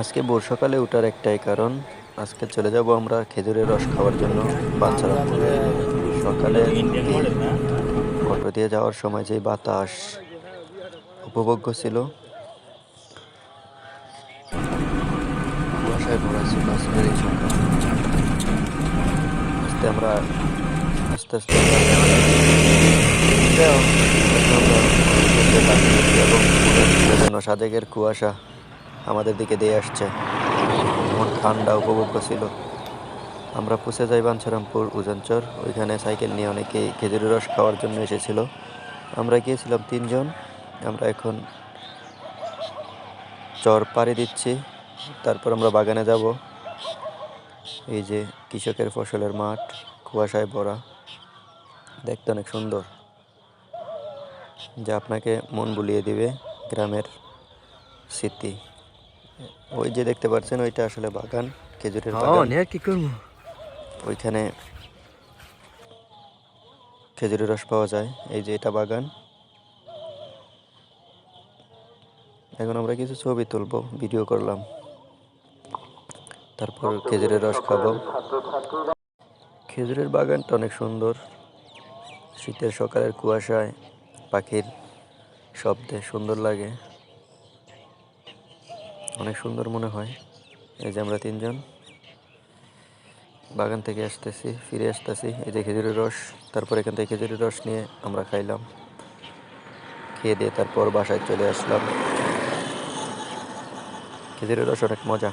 আজকে ভোর সকালে ওঠার একটাই কারণ, আজকে চলে যাব আমরা খেজুরের রস খাওয়ার জন্য বাচ্চারা। সকালে অটো দিয়ে যাওয়ার সময় যে বাতাস উপভোগ্য ছিল। আস্তে আমরা, আস্তে আস্তে এবং যেন সাজেকের কুয়াশা। আমাদের দিকে দিয়ে আসছে। এমন ঠান্ডা উপভোগ্য ছিল। আমরা পুষে যাই বাঞ্ছারামপুর, উজানচর। ওইখানে সাইকেল নিয়ে অনেকেই খেজুরের রস খাওয়ার জন্য এসেছিল। আমরা গিয়েছিলাম তিনজন। আমরা এখন চর পাড়ি দিচ্ছি। তারপর আমরা বাগানে যাব। এই যে কৃষকের ফসলের মাঠ, কুয়াশায় ভরা। দেখতে অনেক সুন্দর। যা আপনাকে মন বুলিয়ে দিবে গ্রামের স্মৃতি। ওই যে দেখতে পাচ্ছেন ওইটা আসলে বাগান খেজুরের বাগান। কি করব? ওইখানে খেজুরের রস পাওয়া যায় এই যে এটা বাগান। এখন আমরা কিছু ছবি তুলবো ভিডিও করলাম। তারপর খেজুরের রস খাব। খেজুরের বাগানটা অনেক সুন্দর। শীতের সকালের কুয়াশায় পাখির শব্দে সুন্দর লাগে। অনেক সুন্দর মনে হয়। এই যে আমরা তিনজন। বাগান থেকে আসতেছি, ফিরে আসতেছি। এই যে খেজুরের রস, তারপর এখান থেকে খেজুরের রস নিয়ে আমরা খাইলাম। খেয়ে দিয়ে তারপর বাসায় চলে আসলাম। খেজুরের রস অনেক মজা।